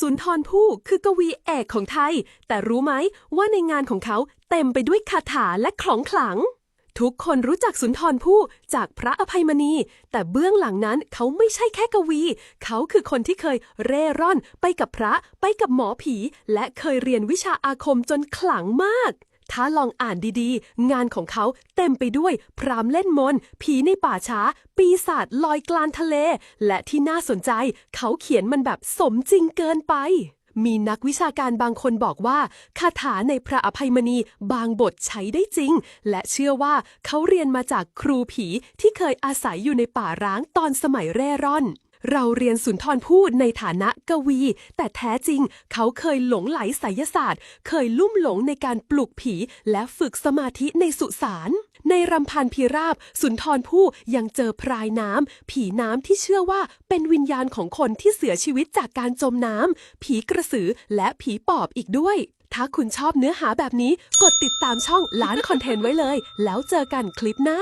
สุนทรภู่คือกวีเอกของไทย แต่รู้ไหมว่าในงานของเขาเต็มไปด้วยคาถาและขลองขลัง ทุกคนรู้จักสุนทรภู่จากพระอภัยมณี แต่เบื้องหลังนั้นเขาไม่ใช่แค่กวี เขาคือคนที่เคยเร่ร่อน ไปกับพระ ไปกับหมอผี และเคยเรียนวิชาอาคมจนขลังมาก ถ้าลองอ่านดีๆ งานของเขาเต็มไปด้วย พรามเล่นมน ผีในป่าช้า ปีศาจลอยกลางทะเล และที่น่าสนใจ เขาเขียนมันแบบสมจริงเกินไป มีนักวิชาการบางคนบอกว่า คาถาในพระอภัยมณีบางบทใช้ได้จริง และเชื่อว่าเขาเรียนมาจากครูผีที่เคยอาศัยอยู่ในป่าร้างตอนสมัยเร่ร่อน เราเรียนสุนทรภู่ในฐานะกวี แต่แท้จริง เขาเคยหลงไหลไสยศาสตร์ เคยลุ่มหลงในการปลุกผีและฝึกสมาธิในสุสานในรำพันพีราบ สุนทรภู่ยังเจอพรายน้ำ ผีน้ำที่เชื่อว่าเป็นวิญญาณของคนที่เสียชีวิตจากการจมน้ำ ผีกระสือและผีปอบอีกด้วย ถ้าคุณชอบเนื้อหาแบบนี้ กดติดตามช่องล้านคอนเทนต์ไว้เลย แล้วเจอกันคลิปหน้า